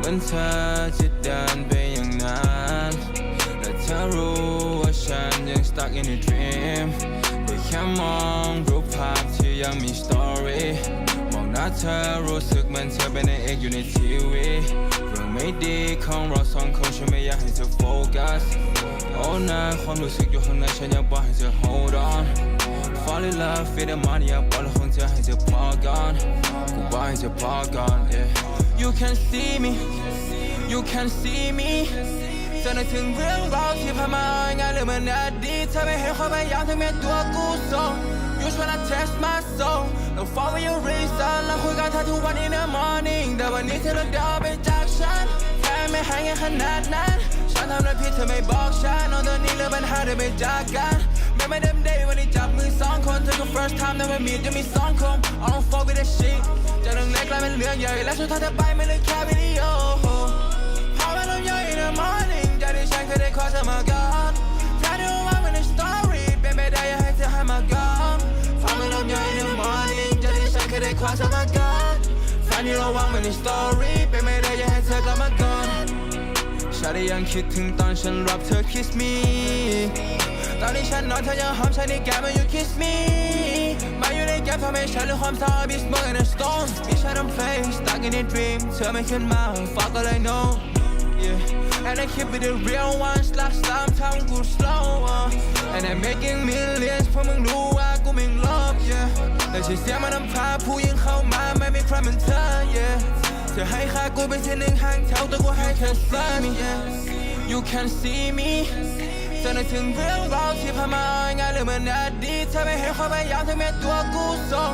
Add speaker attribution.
Speaker 1: มือนเธอจะเดินไปอย่างนั้นและเธอรู้ว่าฉันยัง stuck in a dream ได้แค่มองรูปภาพที่ยังมี story มองหน้าเธอรู้สึกเหมือนเธอเป็นนางเอกอยู่ในทีวีเรื่องไม่ดีของเราสองคนฉันไม่อยากให้เธอโฟกัสโอ้นะความรู้สึกอยู่ข้างในฉันอยากบอกให้เธอ hold on fall in love feel the money อยากบอกแล้วคงเธอให้เธอพ กูบอกให้เธอพอก่อน yeah you can see me you can see me จะนึกถึงเรื่องราวที่ผ่านมาเอาง่ายหรือมันอดีตเธอไม่เห็นความพยายามทั้งแม้ตัวกูส่ง You tryna test my soul ต้อง follow your reason แล้วคุยกันเธอทุกวัน in the morning แต่วันนี้เธอเลิกเดินไปจากฉันแค่ไม่ให้เงินขนาดนั้น ฉันทำอะไรผิดเธอไม่บอกฉันเอาตอนนี้เรื่องปัญหาเธอไม่จากกันไม่ไม่เดิมเดย์วันนี้จับมือสองคนเธอก็ first time แต่ไม่มีจะมีสองคง I don't fuck with that shit จาก เรื่องเล็กกลายเป็นเรื่องใหญ่และสุดท้ายเธอไปไม่เหลือแค่วิดีโอ พาไปลมยอย in the morning จากที่ฉันเคยได้ขอเธอมาก่อนแค่ดูว่ามันใน story เป็นไปได้อยากให้เธอให้มาก่อนพาไปลมยอย in the morning จากที่ฉันเคยได้ขอเธอมาก่อนแฟนที่เราวางไว้ใน story เป็นไปได้อยากให้เธอกลับมาก่อนฉันได้ยังคิดถึงตอนฉันรับเธอ kiss me ตอนที่ฉันนอนเธอยังหอมฉันในแก้ม you kiss me มาอยู่ในแก้มทำให้ฉันลืมความเศร้า I be smoking a stone มีฉันทำ play stuck in a dream เธอไม่ขึ้นมา fuck all I know yeah and I keep it the real ones like slime ทำกู slow uh. and I'm making millions เพราะมึงรู้ว่ากูไม่ love yeah แต่ฉันเสียมันนำพาผู้หญิงเข้ามาไม่มีใครเหมือนเธอ yeah เธอให้ค่ากูเป็นที่หนึ่งห่างแถวแต่กูให้เธอ slime yeah you can see me จะนึกถึงเรื่องราวที่ผ่านมาเอาง่ายหรือมันอดีตเธอไม่เห็นความพยายามทั้งแม้ตัวกูส่ง